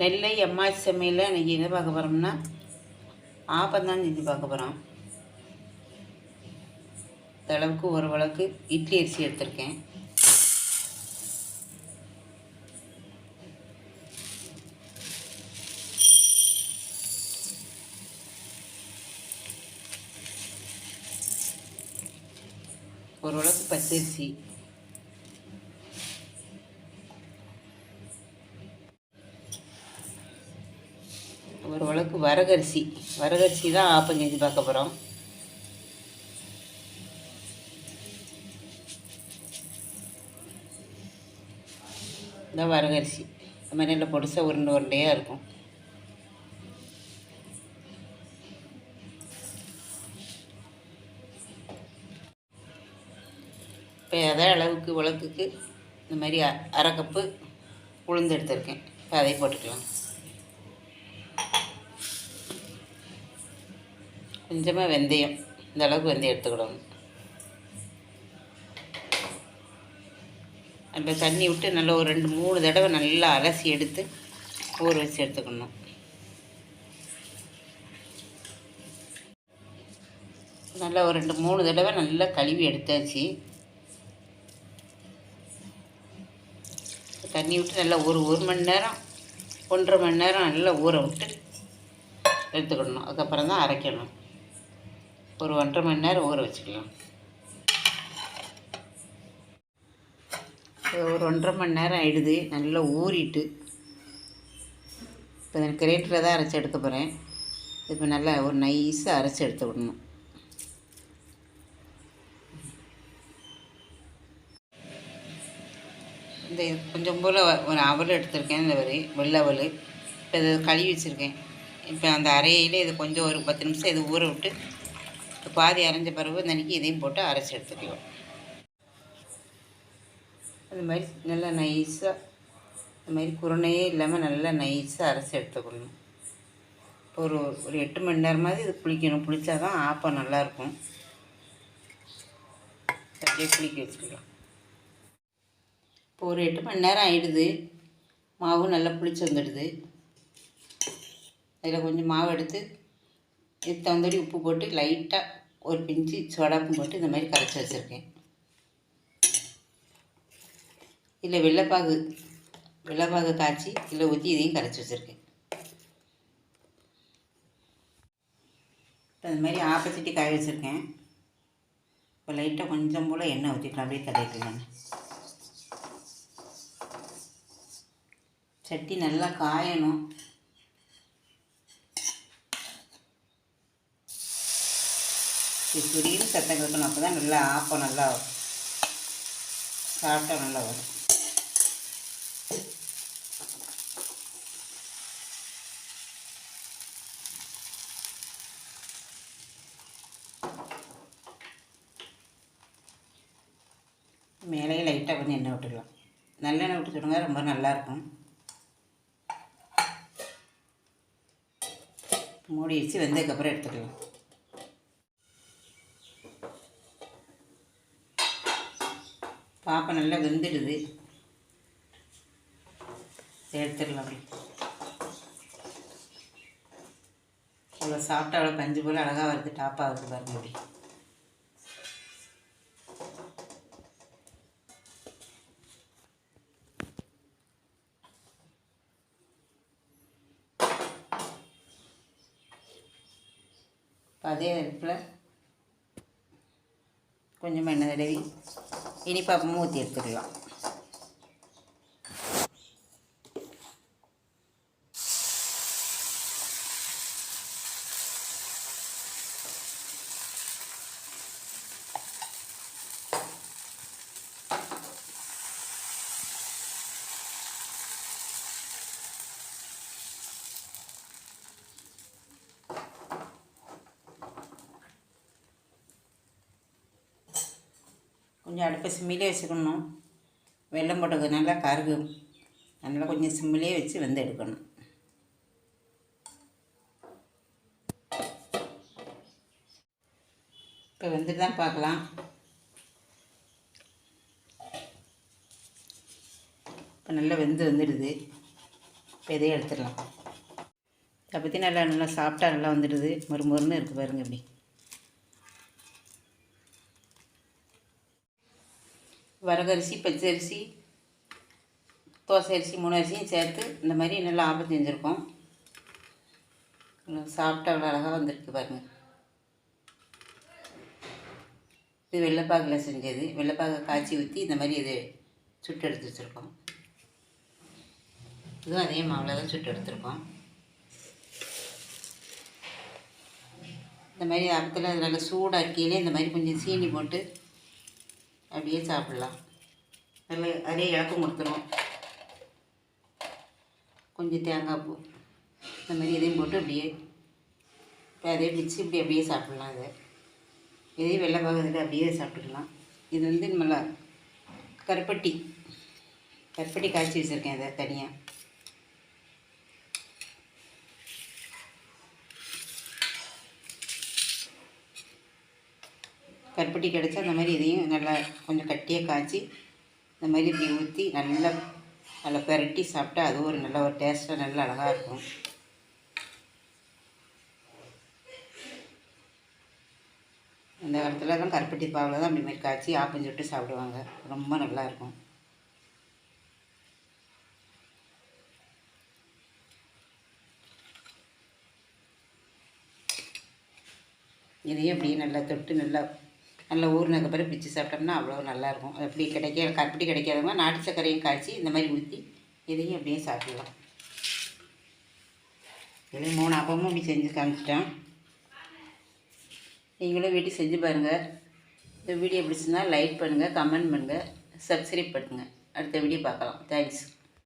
நெல்லை எம்மாச்சி சமையலில் இன்றைக்கி என்ன பார்க்க போகிறோம்னா ஆப்பம் தான் செஞ்சு பார்க்க போகிறோம் இந்த அளவுக்கு ஒரு வழக்கு இட்லி அரிசி எடுத்திருக்கேன். ஒரு வழக்கு பச்சரிசி. ஒரு வழக்கு வரகரிசி. வரகரிசி தான் ஆப்பம் செஞ்சு பார்க்க போகிறோம் இந்த வரகரிசி. இந்த மாதிரி நல்லா பொடிசாக உருண்டை உருண்டையாக இருக்கும். இப்போ அதே அளவுக்கு உலக்குக்கு இந்த மாதிரி அ- அரை கப்பு உளுந்து எடுத்திருக்கேன். இப்போ அதை போட்டுக்கலாம். கொஞ்சமாக வெந்தயம். இந்த அளவுக்கு வெந்தயம் எடுத்துக்கிடணும். நல்லா தண்ணி விட்டு நல்லா ஒரு ரெண்டு மூணு தடவை நல்லா அலசி எடுத்து ஊற வச்சு எடுத்துக்கணும். நல்லா ஒரு ரெண்டு மூணு தடவை நல்லா கழுவி எடுத்தாச்சு. தண்ணி விட்டு நல்லா ஒரு ஒரு மணி நேரம் ஒன்றரை மணி நேரம் நல்லா ஊற விட்டு எடுத்துக்கிடணும் அதுக்கப்புறம் தான் அரைக்கணும். ஒரு ஒன்றரை மணி நேரம் ஊற வச்சுக்கலாம். ஒரு ஒன்றரை மணி நேரம் ஆயிடுது. நல்லா ஊறிட்டு. இப்போ நான் கிரேட்டரில் தான் அரைச்சி எடுக்க போகிறேன் இப்போ நல்லா ஒரு நைஸாக அரைச்சி எடுத்து விடணும். இந்த இது கொஞ்சம் போல் ஒரு அவல் எடுத்திருக்கேன். இந்த வரி வெள்ளை அவல். இப்போ இதை கழுவி வச்சுருக்கேன். இப்போ அந்த அரையிலே இது கொஞ்சம் ஒரு பத்து நிமிஷம் இது ஊற விட்டு பாதி அரைஞ்ச பிறகு இந்த அன்றைக்கி இதையும் போட்டு அரைச்சி எடுத்துக்கலாம். அந்த மாதிரி நல்லா நைஸாக இந்த மாதிரி குருணையே இல்லாமல் நல்லா நைஸாக அரைச்சி எடுத்துக்கணும். ஒரு ஒரு எட்டு மணி நேரமாவது இது புளிக்கணும். புளிச்சா தான் ஆப்பம் நல்லாயிருக்கும். அப்படியே புளிக்க வச்சுக்கலாம். இப்போ ஒரு எட்டு மணி நேரம் ஆகிடுது மாவு நல்லா புளிச்சு வந்துடுது. அதில் கொஞ்சம் மாவு எடுத்து இதுக்கு உப்பு போட்டு லைட்டாக ஒரு பிஞ்சு சோடாப்பும் போட்டு இந்த மாதிரி கரைச்சி வச்சுருக்கேன். இல்லை வெள்ளைப்பாகு வெள்ளைப்பாகு காய்ச்சி இல்லை ஊற்றி இதையும் கரைச்சி வச்சுருக்கேன். இப்போ இந்த மாதிரி ஆப்போசிட்டி காய வச்சுருக்கேன். இப்போ லைட்டாக கொஞ்சம் போல் எண்ணெய் ஊற்றிக்கலாம் அப்படியே தடவிக்கலாம் சட்டி நல்லா காயணும். இது சுரியில் சத்தம் அப்போ தான் நல்லா ஆப்பம் நல்லா சாப்பிட்டா நல்லா வரும். மேலேயே லைட்டாக கொஞ்சம் எண்ணெய் விட்டுக்கலாம். நல்லெண்ணெய் விட்டு சுடுங்க ரொம்ப நல்லாயிருக்கும் மூடி வச்சு வெந்ததுக்கப்புறம் எடுத்துக்கலாம். பாப்பா நல்லா வெந்துடுது. சேர்த்துடலாம் எடுத்துடலாம் அவ்வளோ சாப்பிட்டா அவ்வளோ பஞ்சு போல் அழகாக வருது டாப்பாக இருக்குது பாருங்க அப்படி. அதே அடுப்பில் கொஞ்சமாக எண்ணெய் தடவி. இனிப்பாப்பமும் ஊற்றி எடுத்துக்கலாம் கொஞ்சம் அடுப்பை சிம்மிலே வச்சுக்கணும். வெல்லம் நல்லா கருகும் அதனால் கொஞ்சம் சிம்மிலே வச்சு வந்து எடுக்கணும். இப்போ வெந்துட்டு தான் பார்க்கலாம். இப்போ நல்லா வெந்து வந்துடுது. இப்போ இதையும் எடுத்துடலாம். இதை பற்றி நல்லா நல்லா சாப்பிட்டா நல்லா வந்துடுது. மொறு மொறுன்னு இருக்குது பாருங்க இப்படி. வரகரிசி பச்சரிசி தோசை அரிசி மூணு அரிசியும் சேர்த்து இந்த மாதிரி நல்லா ஆர்டர் செஞ்சுருக்கோம். சாப்பிட்டா அவ்வளோ அழகாக வந்திருக்கு பாருங்கள் இது வெள்ளைப்பாகில் செஞ்சது. வெள்ளைப்பாகை காய்ச்சி ஊற்றி இந்த மாதிரி இது சுட்டு எடுத்து வச்சுருக்கோம். இதுவும் அதே மாவில் தான் சுட்டு எடுத்துருக்கோம். இந்த மாதிரி அப்பத்தில் நல்லா சூடாக்கியிலே இந்த மாதிரி கொஞ்சம் சீனி போட்டு அப்படியே சாப்பிட்லாம். நல்ல அதே இழக்கம் கொடுத்துரும். கொஞ்சம் தேங்காய் பூ இந்த மாதிரி இதையும் போட்டு அப்படியே இப்போ அதே பிச்சு இப்படி அப்படியே சாப்பிட்லாம் அதை இதையும் வெள்ளை பாகத்தில் அப்படியே சாப்பிட்டுக்கலாம். இது வந்து நம்மள கருப்பட்டி கருப்பட்டி காய்ச்சி வச்சுருக்கேன் இதை தனியாக கருப்பட்டி கிடச்சா அந்த மாதிரி இதையும் நல்லா கொஞ்சம் கட்டியாக காய்ச்சி இந்த மாதிரி இப்படி ஊற்றி நல்லா நல்லா பெரட்டி சாப்பிட்டா அது ஒரு நல்ல ஒரு டேஸ்ட்டாக நல்லா அழகாக இருக்கும். அந்த காலத்தில் தான் கருப்பட்டி பாவில் தான் அப்படி மாதிரி காய்ச்சி ஆப்பம் விட்டு சாப்பிடுவாங்க. ரொம்ப நல்லாயிருக்கும் இதையும் அப்படியே நல்லா தொட்டு நல்லா நல்லா ஊறினதுக்கு பிறகு பிச்சு சாப்பிட்டோம்னா அவ்வளோ நல்லாயிருக்கும். அது அப்படி கிடைக்க கருப்பட்டி கிடைக்காதவங்க நாட்டு சர்க்கரையும் காய்ச்சி இந்த மாதிரி ஊற்றி இதையும் அப்படியே சாப்பிடலாம். இதுலேயும் மூணு அப்பமும் அப்படி செஞ்சு காமிச்சிட்டேன். நீங்களும் வீட்டில் செஞ்சு பாருங்கள் இந்த வீடியோ பிடிச்சிருந்தால் லைக் பண்ணுங்கள் கமெண்ட் பண்ணுங்கள் சப்ஸ்கிரைப் பண்ணுங்கள் அடுத்த வீடியோ பார்க்கலாம். தேங்க்ஸ்